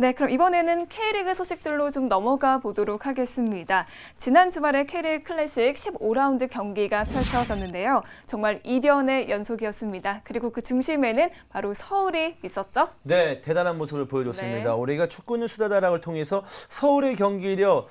네, 그럼 이번에는 K리그 소식들로 좀 넘어가 보도록 하겠습니다. 지난 주말에 K리그 클래식 15라운드 경기가 펼쳐졌는데요. 정말 이변의 연속이었습니다. 그리고 그 중심에는 바로 서울이 있었죠. 네, 대단한 모습을 보여줬습니다. 네. 우리가 축구는 수다다락을 통해서 서울의 경기력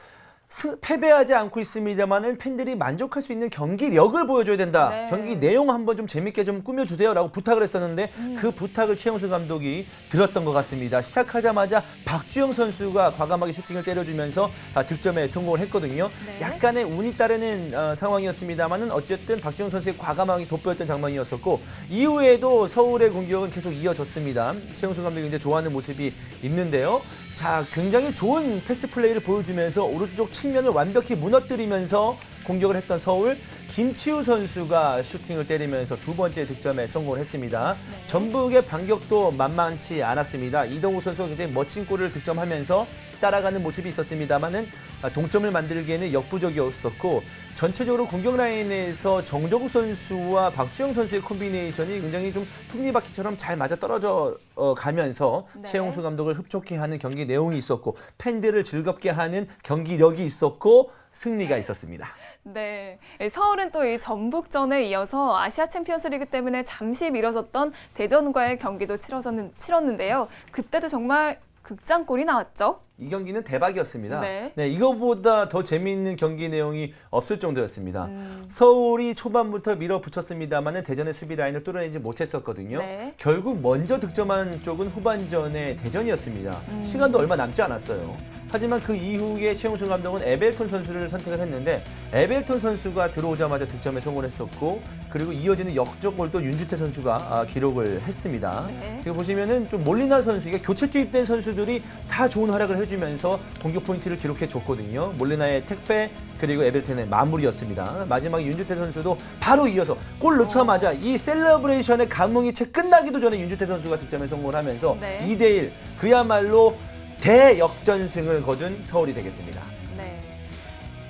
스- 패배하지 않고 있습니다만은 팬들이 만족할 수 있는 경기력을 보여줘야 된다. 네. 경기 내용 한번 좀 재밌게 좀 꾸며주세요라고 부탁을 했었는데 음. 그 부탁을 최영수 감독이 들었던 것 같습니다. 시작하자마자 박주영 선수가 과감하게 슈팅을 때려주면서 아, 득점에 성공을 했거든요. 네. 약간의 운이 따르는 어, 상황이었습니다만은 어쨌든 박주영 선수의 과감하게 돋보였던 장면이었었고 이후에도 서울의 공격은 계속 이어졌습니다. 최영수 감독이 이제 좋아하는 모습이 있는데요. 자, 굉장히 좋은 패스 플레이를 보여주면서 오른쪽 측면을 완벽히 무너뜨리면서 공격을 했던 서울 김치우 선수가 슈팅을 때리면서 두 번째 득점에 성공을 했습니다. 전북의 반격도 만만치 않았습니다. 이동우 선수가 굉장히 멋진 골을 득점하면서 따라가는 모습이 있었습니다만은 아, 동점을 만들기에는 역부족이었었고 전체적으로 공격 라인에서 정정욱 선수와 박주영 선수의 콤비네이션이 굉장히 좀 톱니바퀴처럼 잘 맞아 떨어져 어, 가면서 네. 최용수 감독을 흡족해 하는 경기 내용이 있었고 팬들을 즐겁게 하는 경기력이 있었고 승리가 있었습니다. 네, 서울은 또 이 전북전에 이어서 아시아 챔피언스리그 때문에 잠시 미뤄졌던 대전과의 경기도 치러졌는, 치렀는데요. 그때도 정말 극장골이 나왔죠. 이 경기는 대박이었습니다. 네. 이거보다 더 재미있는 경기 내용이 없을 정도였습니다. 음. 서울이 초반부터 밀어붙였습니다만은 대전의 수비 라인을 뚫어내지 못했었거든요. 네. 결국 먼저 득점한 쪽은 후반전의 대전이었습니다. 음. 시간도 얼마 남지 않았어요. 하지만 그 이후에 최용수 감독은 에벨톤 선수를 선택을 했는데 에벨톤 선수가 들어오자마자 득점에 성공했었고 그리고 이어지는 역적골도 윤주태 선수가 아, 기록을 했습니다. 네. 지금 보시면은 좀 몰리나 선수, 교체 투입된 선수들이 다 좋은 활약을 해주면서 공격 포인트를 기록해 줬거든요. 몰리나의 택배 그리고 에벨텐의 마무리였습니다. 마지막에 윤주태 선수도 바로 이어서 골 넣자마자 이 셀러브레이션의 감흥이 채 끝나기도 전에 윤주태 선수가 득점에 성공을 하면서 네. 2대1 그야말로 대역전승을 거둔 서울이 되겠습니다.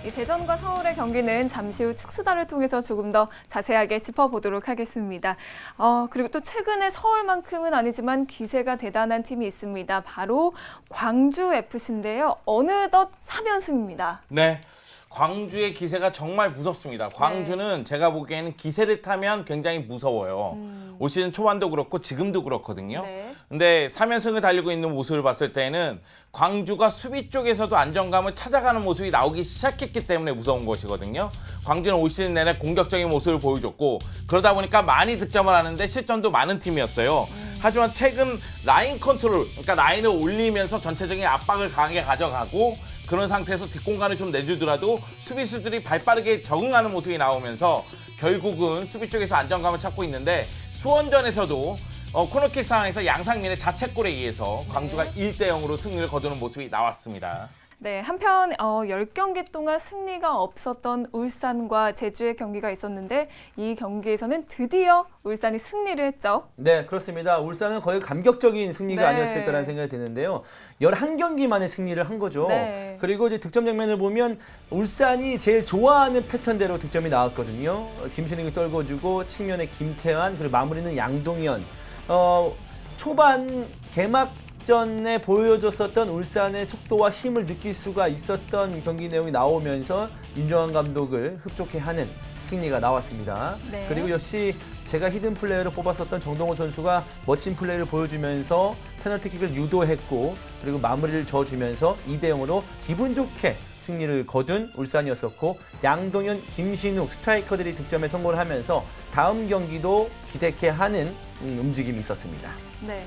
네. 이 대전과 서울의 경기는 잠시 후 축수다를 통해서 조금 더 자세하게 짚어보도록 하겠습니다. 어, 그리고 또 최근에 서울만큼은 아니지만 기세가 대단한 팀이 있습니다. 바로 광주 FC인데요. 어느덧 3연승입니다. 네. 광주의 기세가 정말 무섭습니다. 광주는 제가 보기에는 기세를 타면 굉장히 무서워요. 올 시즌 초반도 그렇고 지금도 그렇거든요. 네. 근데 3연승을 달리고 있는 모습을 봤을 때는 광주가 수비 쪽에서도 안정감을 찾아가는 모습이 나오기 시작했기 때문에 무서운 것이거든요. 광주는 올 시즌 내내 공격적인 모습을 보여줬고 그러다 보니까 많이 득점을 하는데 실점도 많은 팀이었어요. 하지만 최근 라인 컨트롤, 그러니까 라인을 올리면서 전체적인 압박을 강하게 가져가고 그런 상태에서 뒷공간을 좀 내주더라도 수비수들이 발빠르게 적응하는 모습이 나오면서 결국은 수비 쪽에서 안정감을 찾고 있는데 수원전에서도 어, 코너킥 상황에서 양상민의 자책골에 의해서 광주가 1대 0으로 승리를 거두는 모습이 나왔습니다. 네, 한편 어, 10경기 동안 승리가 없었던 울산과 제주의 경기가 있었는데 이 경기에서는 드디어 울산이 승리를 했죠. 네, 그렇습니다. 울산은 거의 감격적인 승리가 네. 아니었을까라는 생각이 드는데요. 11경기 만에 승리를 한 거죠. 네. 그리고 이제 득점 장면을 보면 울산이 제일 좋아하는 패턴대로 득점이 나왔거든요. 어, 김신웅이 떨궈주고 측면에 김태환 그리고 마무리는 양동현. 어, 초반 개막 전에 보여줬었던 울산의 속도와 힘을 느낄 수가 있었던 경기 내용이 나오면서 윤정환 감독을 흡족해하는 승리가 나왔습니다. 네. 그리고 역시 제가 히든 플레이어로 뽑았었던 정동호 선수가 멋진 플레이를 보여주면서 페널티킥을 유도했고 그리고 마무리를 져주면서 2대 0으로 기분 좋게 승리를 거둔 울산이었었고 양동현, 김신욱 스트라이커들이 득점에 성공을 하면서 다음 경기도 기대케 하는 음, 움직임이 있었습니다. 네.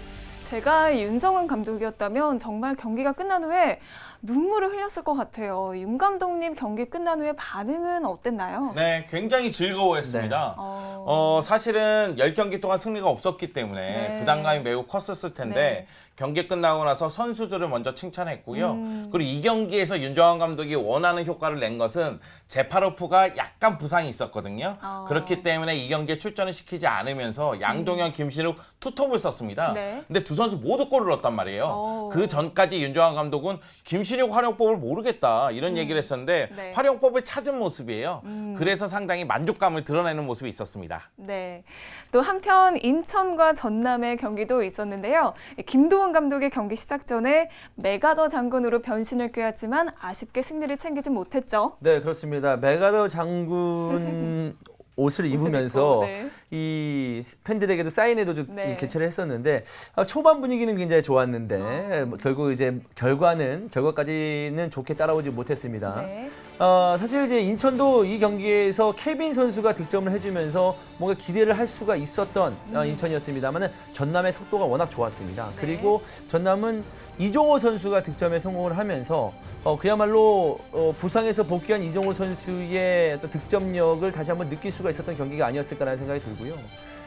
제가 윤정은 감독이었다면 정말 경기가 끝난 후에 눈물을 흘렸을 것 같아요. 윤 감독님 경기 끝난 후에 반응은 어땠나요? 네, 굉장히 즐거워했습니다. 어, 어, 사실은 10경기 동안 승리가 없었기 때문에 네. 부담감이 매우 컸었을 텐데 네. 경기 끝나고 나서 선수들을 먼저 칭찬했고요. 음. 그리고 이 경기에서 윤정환 감독이 원하는 효과를 낸 것은 제파로프가 약간 부상이 있었거든요. 어. 그렇기 때문에 이 경기에 출전을 시키지 않으면서 양동현, 김신욱 투톱을 썼습니다. 음. 네. 근데 두 선수 모두 골을 넣었단 말이에요. 어. 그 전까지 윤정환 감독은 김신욱 활용법을 모르겠다 이런 얘기를 했었는데 음. 네. 활용법을 찾은 모습이에요. 그래서 상당히 만족감을 드러내는 모습이 있었습니다. 네. 또 한편 인천과 전남의 경기도 있었는데요. 김도훈 감독의 경기 시작 전에 메가더 장군으로 변신을 꾀했지만 아쉽게 승리를 챙기지 못했죠. 네, 그렇습니다. 메가더 장군 옷을 입으면서 입고, 네. 이 팬들에게도 사인회도 좀 네. 개최를 했었는데 아, 초반 분위기는 굉장히 좋았는데 아. 뭐 결국 이제 결과는 결과까지는 좋게 따라오지 못했습니다. 네. 어, 사실 이제 인천도 이 경기에서 케빈 선수가 득점을 해주면서 뭔가 기대를 할 수가 있었던 음. 어, 인천이었습니다만은 전남의 속도가 워낙 좋았습니다. 네. 그리고 전남은 이종호 선수가 득점에 성공을 하면서 어, 그야말로 어, 부상에서 복귀한 이종호 선수의 득점력을 다시 한번 느낄 수가 있었던 경기가 아니었을까라는 생각이 들고요.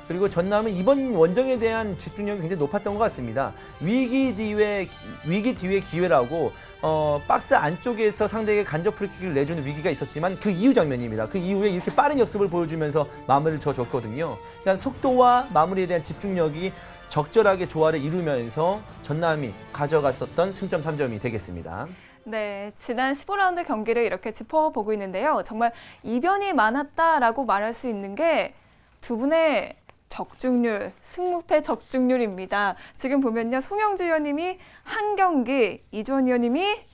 그리고 전남은 이번 원정에 대한 집중력이 굉장히 높았던 것 같습니다. 위기 뒤에 위기 뒤에 기회라고 어, 박스 안쪽에서 상대에게 간접 프리킥을 내주는 위기가 있었지만 그 이후 장면입니다. 그 이후에 이렇게 빠른 역습을 보여주면서 마무리를 져줬거든요. 그러니까 속도와 마무리에 대한 집중력이 적절하게 조화를 이루면서 전남이 가져갔었던 승점 3점이 되겠습니다. 네, 지난 15라운드 경기를 이렇게 짚어보고 있는데요. 정말 이변이 많았다라고 말할 수 있는 게 두 분의 적중률, 승무패 적중률입니다. 지금 보면요, 송영주 의원님이 한 경기, 이주원 의원님이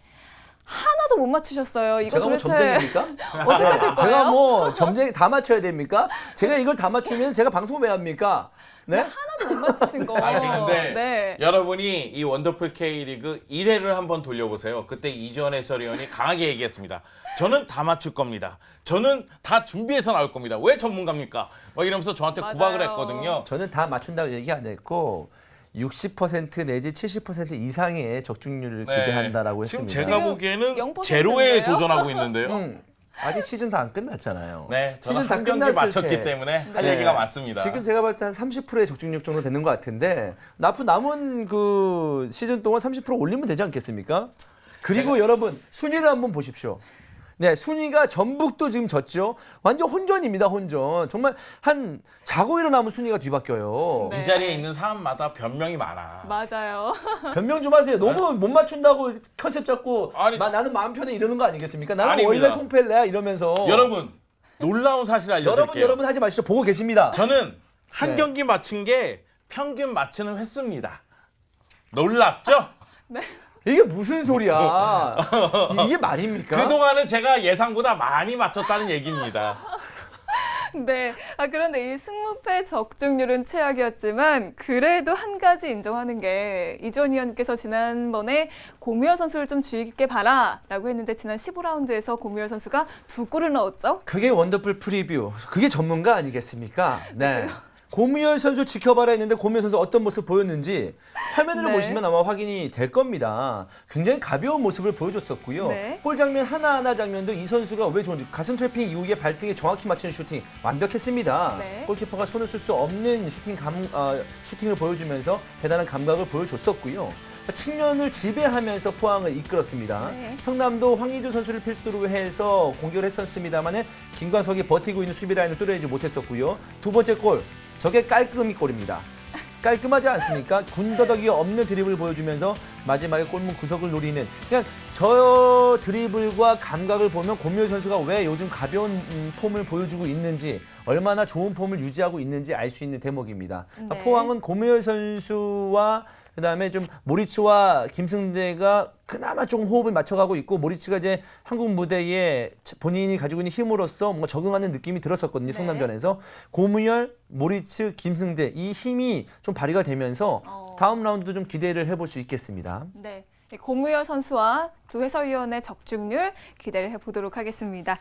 하나도 못 맞추셨어요. 이거 제가 뭐 도대체 점쟁입니까? 어디 가실 거예요? 제가 뭐 점쟁이 다 맞춰야 됩니까? 제가 이걸 다 맞추면 제가 방송 왜 합니까? 네? 하나도 못 맞추신 거. 아니 근데 네. 여러분이 이 원더풀 K리그 1회를 한번 돌려보세요. 그때 이주원 해설위원이 강하게 얘기했습니다. 저는 다 맞출 겁니다. 저는 다 준비해서 나올 겁니다. 왜 전문가입니까? 막 이러면서 저한테 구박을 맞아요. 했거든요. 저는 다 맞춘다고 얘기 안 했고 60% 내지 70% 이상의 적중률을 네. 기대한다라고 지금 했습니다. 제가 보기에는 0% 제로에? 도전하고 있는데요. 음, 아직 시즌 다 안 끝났잖아요. 네, 저는 시즌 다한 경기 때. 때문에 할 네. 얘기가 많습니다. 지금 제가 봤을 때 한 30%의 적중률 정도 되는 것 같은데 나프 남은 그 시즌 동안 30% 올리면 되지 않겠습니까? 그리고 여러분 순위를 한번 보십시오. 네, 순위가 전북도 지금 졌죠. 완전 혼전입니다, 혼전. 정말 한 자고 일어나면 순위가 뒤바뀌어요. 네. 이 자리에 있는 사람마다 변명이 많아. 맞아요. 변명 좀 하세요. 너무 못 맞춘다고 컨셉 잡고 아니- 마- 나는 마음 편해 이러는 거 아니겠습니까? 나는 아닙니다. 원래 송펠레야 이러면서 여러분 놀라운 사실 알려드릴게요. 여러분 여러분 하지 마시죠. 보고 계십니다. 저는 한 네. 경기 맞춘 게 평균 맞추는 횟수입니다. 놀랍죠? 이게 무슨 소리야? 이- 이게 말입니까? 그동안은 제가 예상보다 많이 맞췄다는 얘기입니다. 네. 아, 그런데 이 승무패 적중률은 최악이었지만 그래도 한 가지 인정하는 게 이주원 의원께서 지난번에 고무열 선수를 좀 주의 깊게 봐라라고 했는데 지난 15라운드에서 고무열 선수가 두 골을 넣었죠. 그게 원더풀 프리뷰. 그게 전문가 아니겠습니까? 네. 고무열 선수 지켜봐라 했는데 고무열 선수 어떤 모습 보였는지 화면으로 네. 보시면 아마 확인이 될 겁니다. 굉장히 가벼운 모습을 보여줬었고요. 네. 골 장면 하나하나 장면도 이 선수가 왜 좋은지 가슴 트래핑 이후에 발등에 정확히 맞추는 슈팅 완벽했습니다. 네. 골키퍼가 손을 쓸 수 없는 슈팅 감, 어, 슈팅을 보여주면서 대단한 감각을 보여줬었고요. 측면을 지배하면서 포항을 이끌었습니다. 네. 성남도 황의조 선수를 필두로 해서 공격을 했었습니다만은 김광석이 버티고 있는 수비 라인을 뚫어내지 못했었고요. 두 번째 골, 저게 깔끔히 골입니다. 깔끔하지 않습니까? 군더더기 없는 드리블을 보여주면서 마지막에 골문 구석을 노리는 그냥 저 드리블과 감각을 보면 고묘 선수가 왜 요즘 가벼운 음, 폼을 보여주고 있는지 얼마나 좋은 폼을 유지하고 있는지 알 수 있는 대목입니다. 그러니까 네. 포항은 고묘 선수와 그 다음에 좀 모리츠와 김승대가 그나마 좀 호흡을 맞춰가고 있고 모리츠가 이제 한국 무대에 본인이 가지고 있는 힘으로써 뭔가 적응하는 느낌이 들었었거든요 네. 성남전에서 고무열, 모리츠, 김승대 이 힘이 좀 발휘가 되면서 어. 다음 라운드도 좀 기대를 해볼 수 있겠습니다. 네. 고무열 선수와 두 해설위원의 적중률 기대를 해보도록 하겠습니다.